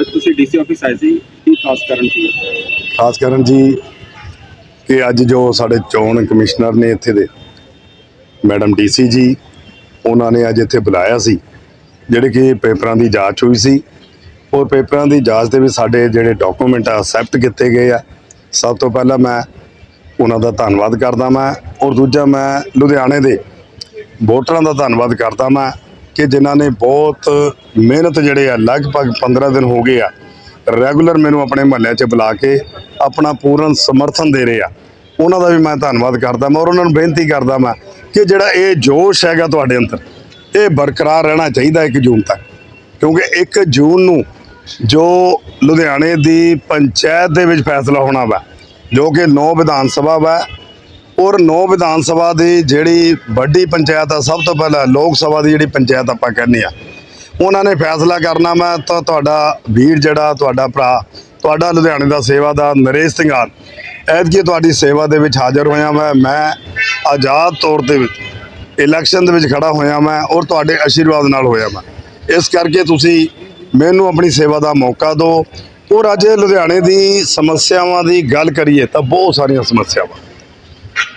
ਅੱਜ ਤੁਸੀਂ DC office ਆਏ ਸੀ, ਕੀ ਖਾਸ ਕਰਨ ਸੀ? ਖਾਸ ਕਰਨ ਜੀ ਕਿ ਅੱਜ ਜੋ ਸਾਡੇ ਚੋਣ ਕਮਿਸ਼ਨਰ ਨੇ ਇੱਥੇ ਦੇ, ਮੈਡਮ ਡੀਸੀ ਜੀ, ਉਹਨਾਂ ਨੇ ਅੱਜ ਇੱਥੇ ਬੁਲਾਇਆ ਸੀ, ਜਿਹੜੇ ਕਿ ਪੇਪਰਾਂ ਦੀ ਜਾਂਚ ਹੋਈ ਸੀ। ਔਰ ਪੇਪਰਾਂ ਦੀ ਜਾਂਚ ਦੇ ਵਿੱਚ ਸਾਡੇ ਜਿਹੜੇ ਡਾਕੂਮੈਂਟ ਆ ਅਸੈਪਟ ਕੀਤੇ ਗਏ ਆ। ਸਭ ਤੋਂ ਪਹਿਲਾਂ ਮੈਂ ਉਹਨਾਂ ਦਾ ਧੰਨਵਾਦ ਕਰਦਾ ਮੈਂ ਔਰ ਦੂਜਾ ਮੈਂ ਲੁਧਿਆਣੇ ਦੇ ਵੋਟਰਾਂ ਦਾ ਧੰਨਵਾਦ ਕਰਦਾ ਮੈਂ ਕਿ ਜਿਨ੍ਹਾਂ ਨੇ ਬਹੁਤ ਮਿਹਨਤ ਜਿਹੜੇ ਆ, ਲਗਭਗ 15 ਦਿਨ ਹੋ ਗਏ ਆ, ਰੈਗੂਲਰ ਮੈਨੂੰ ਆਪਣੇ ਮਹੱਲੇ 'ਚ ਬੁਲਾ ਕੇ ਆਪਣਾ ਪੂਰਨ ਸਮਰਥਨ ਦੇ ਰਹੇ ਆ। ਉਹਨਾਂ ਦਾ ਵੀ ਮੈਂ ਧੰਨਵਾਦ ਕਰਦਾ ਮੈਂ ਔਰ ਉਹਨਾਂ ਨੂੰ ਬੇਨਤੀ ਕਰਦਾ ਮੈਂ ਕਿ ਜਿਹੜਾ ਇਹ ਜੋਸ਼ ਹੈਗਾ ਤੁਹਾਡੇ ਅੰਦਰ, ਇਹ ਬਰਕਰਾਰ ਰਹਿਣਾ ਚਾਹੀਦਾ 1 ਜੂਨ ਤੱਕ। ਕਿਉਂਕਿ 1 ਜੂਨ ਨੂੰ ਜੋ ਲੁਧਿਆਣੇ ਦੀ ਪੰਚਾਇਤ ਦੇ ਵਿੱਚ ਫੈਸਲਾ ਹੋਣਾ ਵਾ, ਜੋ ਕਿ 9 ਵਿਧਾਨ ਸਭਾ ਵਾ ਔਰ ਨੌ ਵਿਧਾਨ ਸਭਾ ਦੀ ਜਿਹੜੀ ਵੱਡੀ ਪੰਚਾਇਤ ਆ, ਸਭ ਤੋਂ ਪਹਿਲਾਂ ਲੋਕ ਸਭਾ ਦੀ ਜਿਹੜੀ ਪੰਚਾਇਤ ਆਪਾਂ ਕਹਿੰਦੇ ਆ, ਉਹਨਾਂ ਨੇ ਫੈਸਲਾ ਕਰਨਾ ਮੈਂ ਤਾਂ ਤੁਹਾਡਾ ਵੀਰ ਜਿਹੜਾ, ਤੁਹਾਡਾ ਭਰਾ, ਤੁਹਾਡਾ ਲੁਧਿਆਣੇ ਦਾ ਸੇਵਾਦਾਰ ਨਰੇਸ਼ ਸਿੰਘਾਨ ਐਤਕੀ ਤੁਹਾਡੀ ਸੇਵਾ ਦੇ ਵਿੱਚ ਹਾਜ਼ਰ ਹੋਇਆ ਮੈਂ ਮੈਂ ਆਜ਼ਾਦ ਤੌਰ 'ਤੇ ਇਲੈਕਸ਼ਨ ਦੇ ਵਿੱਚ ਖੜਾ ਹੋਇਆ ਮੈਂ ਔਰ ਤੁਹਾਡੇ ਆਸ਼ੀਰਵਾਦ ਨਾਲ ਹੋਇਆ ਮੈਂ ਇਸ ਕਰਕੇ ਤੁਸੀਂ ਮੈਨੂੰ ਆਪਣੀ ਸੇਵਾ ਦਾ ਮੌਕਾ ਦਿਓ। ਔਰ ਅੱਜ ਲੁਧਿਆਣੇ ਦੀ ਸਮੱਸਿਆਵਾਂ ਦੀ ਗੱਲ ਕਰੀਏ ਤਾਂ ਬਹੁਤ ਸਾਰੀਆਂ ਸਮੱਸਿਆਵਾਂ।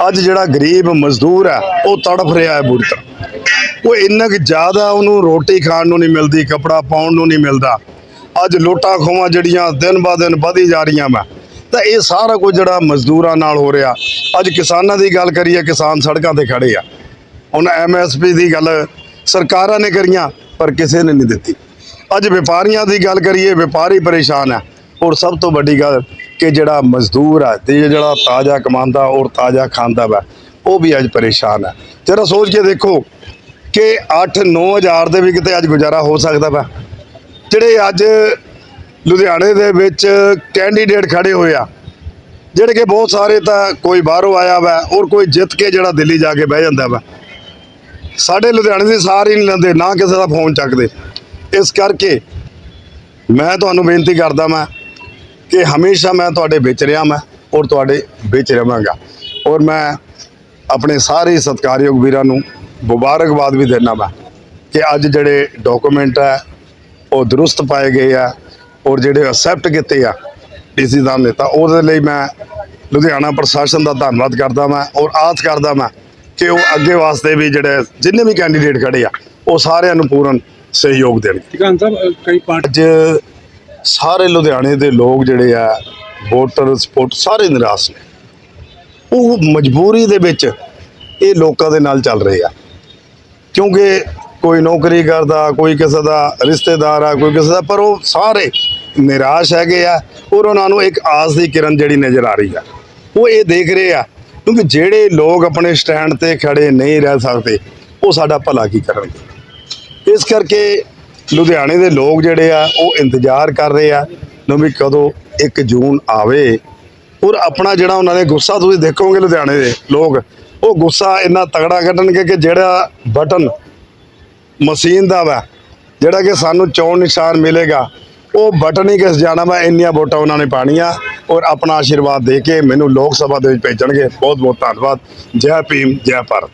ਅੱਜ ਜਿਹੜਾ ਗਰੀਬ ਮਜ਼ਦੂਰ ਹੈ, ਉਹ ਤੜਫ ਰਿਹਾ ਹੈ ਬੁਰੀ ਤਰ੍ਹਾਂ ਉਹ ਇੰਨਾ ਕਿ ਜ਼ਿਆਦਾ ਉਹਨੂੰ ਰੋਟੀ ਖਾਣ ਨੂੰ ਨਹੀਂ ਮਿਲਦੀ, ਕਪੜਾ ਪਾਉਣ ਨੂੰ ਨਹੀਂ ਮਿਲਦਾ। ਅੱਜ ਲੁੱਟਾਂ ਖੋਵਾਂ ਜਿਹੜੀਆਂ ਦਿਨ ਬਾ ਦਿਨ ਵਧੀ ਜਾ ਰਹੀਆਂ ਵਾ। ਤਾਂ ਇਹ ਸਾਰਾ ਕੁਝ ਜਿਹੜਾ ਮਜ਼ਦੂਰਾਂ ਨਾਲ ਹੋ ਰਿਹਾ। ਅੱਜ ਕਿਸਾਨਾਂ ਦੀ ਗੱਲ ਕਰੀਏ, ਕਿਸਾਨ ਸੜਕਾਂ ਤੇ ਖੜੇ ਆ। ਹੁਣ ਐਮਐਸਪੀ ਦੀ ਗੱਲ ਸਰਕਾਰਾਂ ਨੇ ਕਰੀਆਂ, ਪਰ ਕਿਸੇ ਨੇ ਨਹੀਂ ਦਿੱਤੀ। ਅੱਜ ਵਪਾਰੀਆਂ ਦੀ ਗੱਲ ਕਰੀਏ, ਵਪਾਰੀ ਪਰੇਸ਼ਾਨ ਹੈ ਔਰ ਸਭ ਤੋਂ ਵੱਡੀ ਗੱਲ ਕਿ ਜਿਹੜਾ ਮਜ਼ਦੂਰ ਆ ਤੇ ਜਿਹੜਾ ਤਾਜ਼ਾ ਕਮਾਉਂਦਾ ਔਰ ਤਾਜ਼ਾ ਖਾਂਦਾ ਵਾ, ਉਹ ਵੀ ਅੱਜ ਪਰੇਸ਼ਾਨ ਆ। ਜਰਾ ਸੋਚ ਕੇ ਦੇਖੋ ਕਿ 8-9 ਹਜ਼ਾਰ ਦੇ ਵੀ ਕਿਤੇ ਅੱਜ ਗੁਜ਼ਾਰਾ ਹੋ ਸਕਦਾ ਵਾ। ਜਿਹੜੇ ਅੱਜ ਲੁਧਿਆਣੇ ਦੇ ਵਿੱਚ ਕੈਂਡੀਡੇਟ ਖੜੇ ਹੋਏ ਆ, ਜਿਹੜੇ ਕਿ ਬਹੁਤ ਸਾਰੇ ਤਾਂ ਕੋਈ ਬਾਹਰੋਂ ਆਇਆ ਵਾ ਔਰ ਕੋਈ ਜਿੱਤ ਕੇ ਜਿਹੜਾ ਦਿੱਲੀ ਜਾ ਕੇ ਬਹਿ ਜਾਂਦਾ ਵਾ। ਸਾਡੇ ਲੁਧਿਆਣੇ ਦੇ ਸਾਰ ਹੀ ਨਹੀਂ ਲੈਂਦੇ, ਨਾ ਕਿਸੇ ਦਾ ਫੋਨ ਚੱਕਦੇ। ਇਸ ਕਰਕੇ ਮੈਂ ਤੁਹਾਨੂੰ ਬੇਨਤੀ ਕਰਦਾ ਮੈਂ ਕਿ ਹਮੇਸ਼ਾ ਮੈਂ ਤੁਹਾਡੇ ਵਿੱਚ ਰਿਹਾ ਮੈਂ ਔਰ ਤੁਹਾਡੇ ਵਿੱਚ ਰਵਾਂਗਾ। ਔਰ ਮੈਂ ਆਪਣੇ ਸਾਰੇ ਸਤਿਕਾਰਯੋਗ ਵੀਰਾਂ ਨੂੰ ਮੁਬਾਰਕਬਾਦ ਵੀ ਦੇਣਾ ਮੈਂ ਕਿ ਅੱਜ ਜਿਹੜੇ ਡਾਕੂਮੈਂਟ ਹੈ ਉਹ ਦਰੁਸਤ ਪਾਏ ਗਏ ਆ ਔਰ ਜਿਹੜੇ ਅਸੈਪਟ ਕੀਤੇ ਆ ਡੀਸੀ ਸਾਹਿਬ ਨੇ ਤਾਂ ਉਹਦੇ ਲਈ ਮੈਂ ਲੁਧਿਆਣਾ ਪ੍ਰਸ਼ਾਸਨ ਦਾ ਧੰਨਵਾਦ ਕਰਦਾ ਮੈਂ ਔਰ ਆਸ ਕਰਦਾ ਮੈਂ ਕਿ ਉਹ ਅੱਗੇ ਵਾਸਤੇ ਵੀ ਜਿਹੜੇ ਜਿੰਨੇ ਵੀ ਕੈਂਡੀਡੇਟ ਖੜੇ ਆ ਉਹ ਸਾਰਿਆਂ ਨੂੰ ਪੂਰਨ ਸਹਿਯੋਗ ਦੇਣਗੇ ਟਿਕਾਣ ਸਾਹਿਬ ਅ, ਕਈ ਪਾਰਟੀ ਅੱਜ ਸਾਰੇ ਲੁਧਿਆਣੇ ਦੇ ਲੋਕ ਜਿਹੜੇ ਆ, ਵੋਟਰ, ਸਪੋਰਟ ਸਾਰੇ ਨਿਰਾਸ਼ ਨੇ। ਉਹ ਮਜਬੂਰੀ ਦੇ ਵਿੱਚ ਇਹ ਲੋਕਾਂ ਦੇ ਨਾਲ ਚੱਲ ਰਹੇ ਆ। ਕਿਉਂਕਿ ਕੋਈ ਨੌਕਰੀ ਕਰਦਾ, ਕੋਈ ਕਿਸੇ ਦਾ ਰਿਸ਼ਤੇਦਾਰ ਆ, ਕੋਈ ਕਿਸੇ ਦਾ, ਪਰ ਉਹ ਸਾਰੇ ਨਿਰਾਸ਼ ਹੈਗੇ ਆ ਔਰ ਉਹਨਾਂ ਨੂੰ ਇੱਕ ਆਸ ਦੀ ਕਿਰਨ ਜਿਹੜੀ ਨਜ਼ਰ ਆ ਰਹੀ ਆ। ਉਹ ਇਹ ਦੇਖ ਰਹੇ ਆ, ਕਿਉਂਕਿ ਜਿਹੜੇ ਲੋਕ ਆਪਣੇ ਸਟੈਂਡ ਤੇ ਖੜੇ ਨਹੀਂ ਰਹਿ ਸਕਦੇ, ਉਹ ਸਾਡਾ ਭਲਾ ਕੀ ਕਰਨਗੇ। ਇਸ ਕਰਕੇ ਲੁਧਿਆਣੇ ਦੇ ਲੋਕ ਜਿਹੜੇ ਆ, ਉਹ ਇੰਤਜ਼ਾਰ ਕਰ ਰਹੇ ਆ ਨੂੰ ਵੀ ਕਦੋਂ 1 ਜੂਨ ਆਵੇ। ਔਰ ਆਪਣਾ ਜਿਹੜਾ ਉਹਨਾਂ ਨੇ ਗੁੱਸਾ, ਤੁਸੀਂ ਦੇਖੋਗੇ ਲੁਧਿਆਣੇ ਦੇ ਲੋਕ, ਉਹ ਗੁੱਸਾ ਇੰਨਾ ਤਗੜਾ ਕੱਢਣਗੇ ਕਿ ਜਿਹੜਾ ਬਟਨ ਮਸ਼ੀਨ ਦਾ ਵਾ, ਜਿਹੜਾ ਕਿ ਸਾਨੂੰ ਚੋਣ ਨਿਸ਼ਾਨ ਮਿਲੇਗਾ, ਉਹ ਬਟਨ ਹੀ ਕਿਸ ਜਾਣਾ ਵਾ, ਇੰਨੀਆਂ ਵੋਟਾਂ ਉਹਨਾਂ ਨੇ ਪਾਣੀਆਂ। ਔਰ ਆਪਣਾ ਆਸ਼ੀਰਵਾਦ ਦੇ ਕੇ ਮੈਨੂੰ ਲੋਕ ਸਭਾ ਦੇ ਵਿੱਚ ਭੇਜਣਗੇ। ਬਹੁਤ ਬਹੁਤ ਧੰਨਵਾਦ। ਜੈ ਭੀਮ, ਜੈ ਭਾਰਤ।